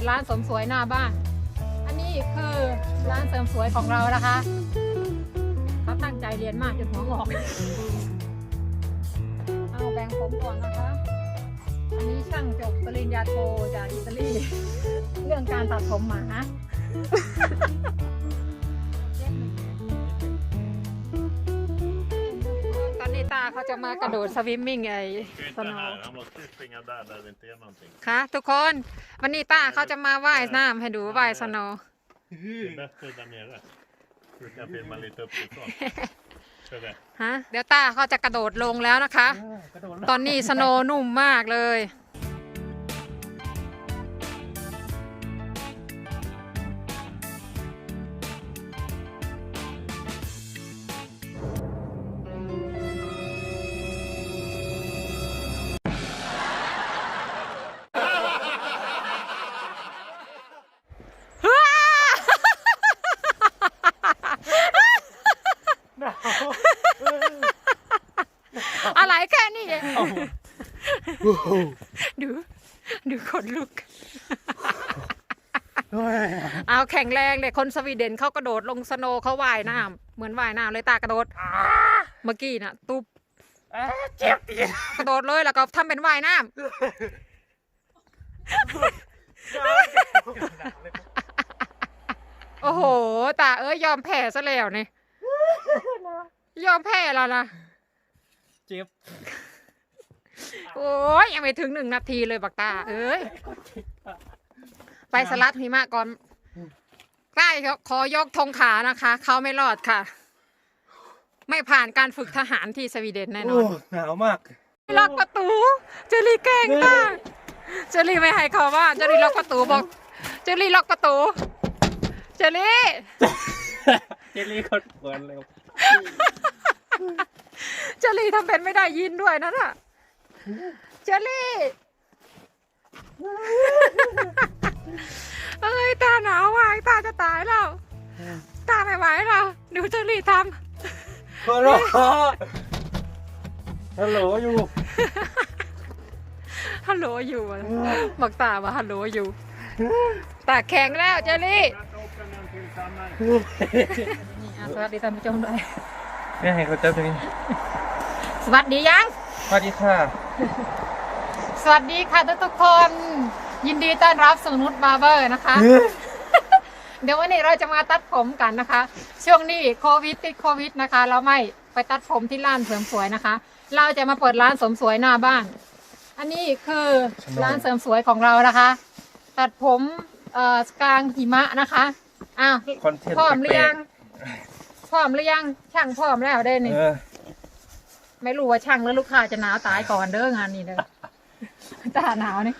ดร้านเสริมสวยหน้าบ้าน อันนี้คือร้านเสริมสวยของเรานะคะ เขาตั้งใจเรียนมากจนหัวงอก เอาแบ่งผมก่อนนะคะ อันนี้ช่างจบปริญญาโทจากอิตาลี เรื่องการตัดผมหมา ตอนนี้ตาเขาจะมากระโดดสวิมมิ่งไอ้ Ska ส inte โน här, han måste springa där, där det inte är någonting. ค่ะทุกคนวันนี้ตาเขาจะมาว่ายน้ำให้ดูว่ายสโนว์ Det är bättre där nere. Du kan filma lite uppifrån. Ska vi? ฮะเดี๋ยวตาเขาจะกระโดดลงแล้วนะคะ ตอนนี้สโนว์นุ่มมากเลย ดู ดูขนลุก เอาแข็งแรงเลยคนสวีเดนเขากระโดดลงสโนว์เขาว่ายน้ำเหมือนว่ายน้ำเลยตากระโดด เมื่อกี้น่ะ ตุ๊บเจ็บตีนกระโดดเลยแล้วก็ทำเป็นว่ายน้ำโอ้โห ตาเอ้ยยอมแพ้ซะแล้วนี่ ยอมแพ้แล้วนะ เจ็บ โอ้ยยังไม่ถึงหนึ่งนาทีเลยบักตา เอ้ย ไปสลัดหิมะก่อนใกล้ขอยกธงขานะคะ เขาไม่รอดค่ะ ไม่ผ่านการฝึกทหารที่สวีเดนแน่นโอ้อนหนาวมากล็อกประตู เจลลี่เก่งมากเจลลี่ไม่ให้เขาว่า เจลลี่ล็อกประตูบอก เจลลี่ล็อกประตู เจลลี่ เจลลี่คนเปิดเร็วเจลลี่ทำเป็นไม่ได้ยินด้วยนั่นน่ะ เจลลี่เอ้ยตาหนาวมากตาจะตายแล้ว ตาไม่ไหวแล้วดูเจลลี่ทฮัลโหลฮัลโหลอยู่ำฮัลโหลอยู่อะบอกตาว่าฮัลโหลอยู่ ตาแข็งแล้วเจลลี่นี่อะสวัสดีท่านผู้ชมด้วยเนี่ยให้เขาเจอตรงนี้สวัสดียัง สวัสดีค่ะ สวัสดีค่ะทุกทุกๆคน ยินดีต้อนรับสู่นุชบาร์เบอร์นะคะ เดี๋ยววันนี้เราจะมาตัดผมกันนะคะ ช่วงนี้โควิดติดโควิดนะคะ เราไม่ไปตัดผมที่ร้านเสริมสวยนะคะ เราจะมาเปิดร้านเสริมสวยหน้าบ้าน อันนี้คือร้านเสริมสวยของเรานะคะ ตัดผมเอ่อกลางหิมะนะคะอ้าวคอนเทนต์พร้อมหรือยังแปลพร้อมหรือยังช่างพร้อมแล้วได้ๆนี่เออ ไม่รู้ว่าช่างหรือลูกค้าจะหนาวตายก่อนเด้องานนี้เด้อตาหนาวนี่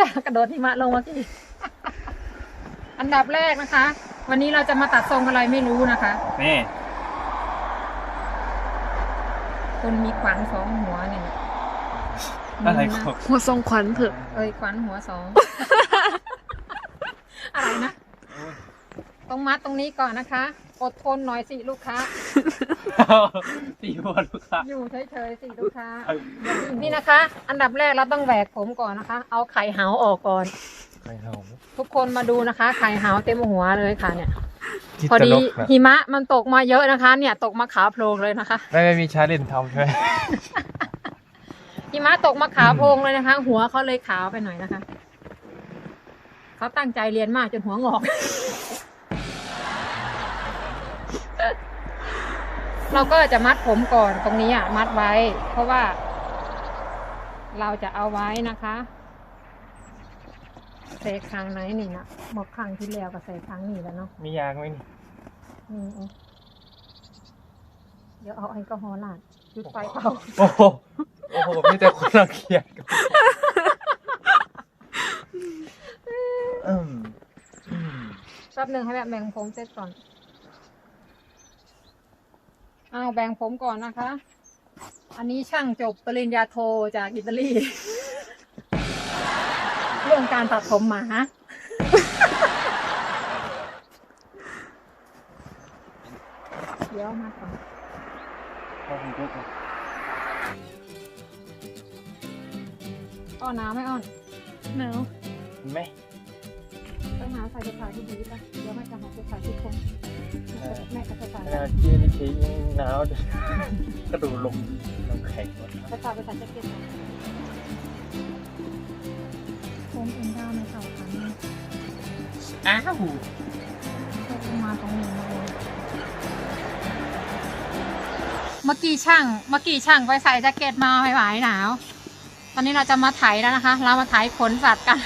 ตากระโดดหิมะลงเมื่อกี้อันดับแรกนะคะ วันนี้เราจะมาตัดทรงอะไรไม่รู้นะคะนี่คุณมีขวัญสองหัวเนี่ยอะไรของหัวทรงขวัญเถอะเอ้ยขวัญหัวสองอะไรนะ ต้องมัดตรงนี้ก่อนนะคะ อดทนหน่อยสิลูกค้า ตีหัวลูกค้า อยู่เฉยๆสิลูกค้า นี่นะคะ อันดับแรกเราต้องแหวกผมก่อนนะคะ เอาไข่เหาออกก่อนใครเห่าทุกคนมาดูนะคะ ไข่เหาเต็มหัวเลยค่ะเนี่ยจิตพอตดีลกนะหิมะมันตกมาเยอะนะคะ เนี่ยตกมาขาวโพลงเลยนะคะ ไม่ไม่มีชาเลนทำใช่ไหมหิมะตกมาขาวโพลงเลยนะคะ หัวเขาเลยขาวไปหน่อยนะคะ เขาตั้งใจเรียนมากจนหัวงอก เราก็จะมัดผมก่อนตรงนี้อะมัดไว้ เพราะว่า เราจะเอาไว้นะคะใส่ครั้งไหนนี่นะบอกครั้งที่แล้วก็ใส่ครั้งนี้แล้วเนาะมียางไหมนี่นี่เองเดี๋ยวเอาแอลกอฮอล์ลาดจุดไฟเผาโอ้โหโอ้โหมีแต่คนรังเกียจกันอืมอืม แป๊บหนึ่งให้แบบแบ่งผมเสร็จก่อน อ้าวแบ่งผมก่อนนะคะ อันนี้ช่างจบปริญญาโทจากอิตาลี เรื่องการตัดผมหมา เดี๋ยวมาก่อนเอาผมดูก่อนอ้อนหนาวไหมอ้อนหนาวเห็นไหมต้อง หาใส่กระถาที่ดีป่ะเดี๋ยวแม่จะหากระถางที่คงแม่กระถางขนาดยืนนี่ทียังหนาวกระดูลมน้ำแข็งหมดกระถางกระถางจะเก็บผมเองได้ในเสาคันอ้าวมาตรงนี้เลยเมื่อกี้ช่าง เมื่อกี้ช่างไปใส่แจ็คเก็ตมาไม่ไหวหนาว ตอนนี้เราจะมาไถแล้วนะคะ เรามาไถขนสัตว์กัน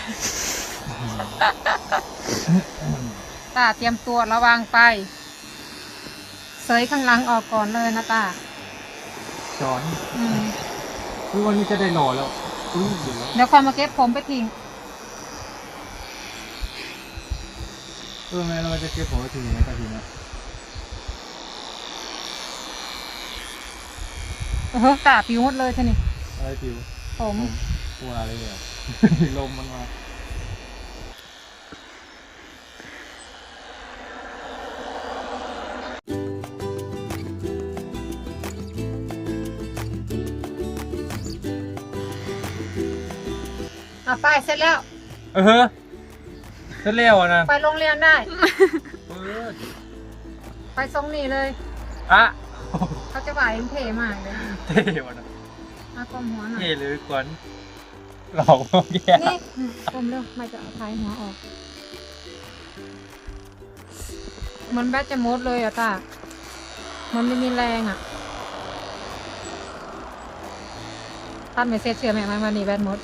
ตาเตรียมตัวระวังไป เสยข้างหลังออกก่อนเลยนะตาจอนอืมคือวันนี้จะได้รอแล้วอุ้ยอยู่แล้วเดี๋ยวความมาเก็บผมไปทิ้งเออแม่เราจะเก็บของไว้ถึงไหนกันทีนะเออตาปิวหมดเลยท่านี่อะไรผิวผมกลัวอะไรเลยลมมันมาะไปเสร็จแล้ว เออจะเลี้ยวอะนะไปโรงเรียนได้ เออไปทรงนี้เลย อะเขาจะบ่ายเท่มากเลยเท่วะนะมากลมหัวหน่อย เท่เลยก่อนหลอกมาแย่นี่อืมกลมเร็วไม่จะเอาท้ายหัวออกเหมันแบตจะหมดเลยอะตา มันไม่มีแรงอะท่านไม่เสียเชื่อแม่ไหมวันนี้แบตหมด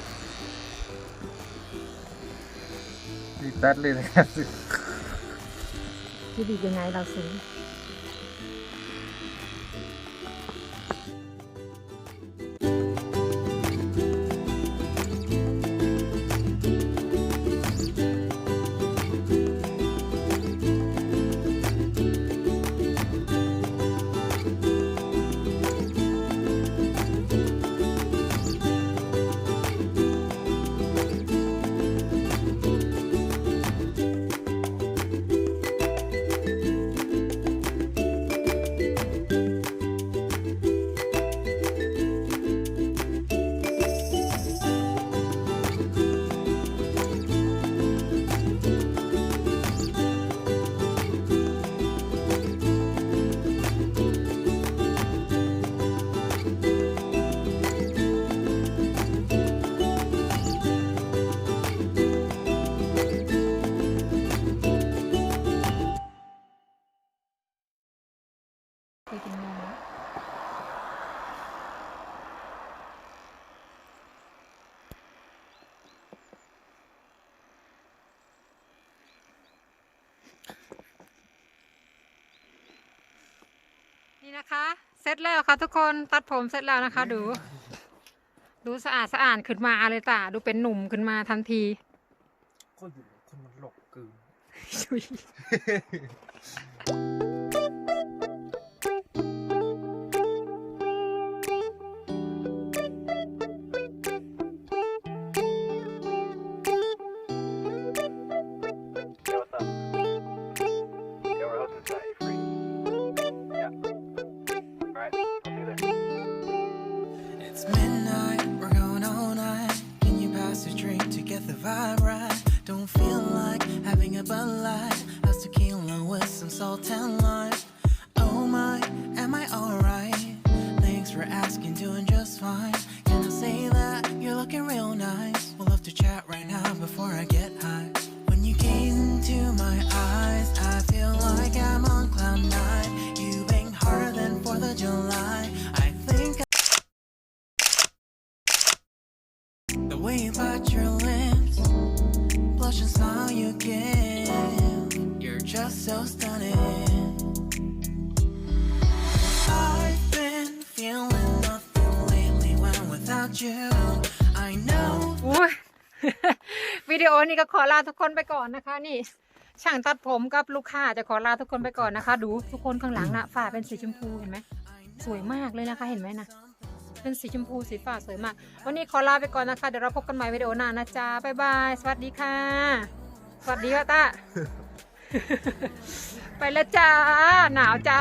ดีแป๊ดเลยนะครับ ที่ดียังไงเราซื้อ นี่นะคะ เสร็จแล้วค่ะทุกคนตัดผมเสร็จแล้วนะคะ ดู ดูสะอาดสะอาดขึ้นมาเลยตาดูเป็นหนุ่มขึ้นมาทันทีก็อยู่คนมันหลอกเกิน อุ้ยวิดีโอนี้ก็ขอลาทุกคนไปก่อนนะคะ นี่ ช่างตัดผมกับลูกค้าจะขอลาทุกคนไปก่อนนะคะ ดูทุกคนข้างหลังนะฝ้าเป็นสีชมพูเห็นไหมสวยมากเลยนะคะ เห็นไหมนะเป็นสีชมพูสีฟ้าสวยมาก วันนี้ขอลาไปก่อนนะคะ เดี๋ยวเราพบกันใหม่วิดีโอหน้านะจ๊ะบ๊ายบาย สวัสดีค่ะ สวัสดีค่ะตาไปแล้วจ้า หนาวจ้า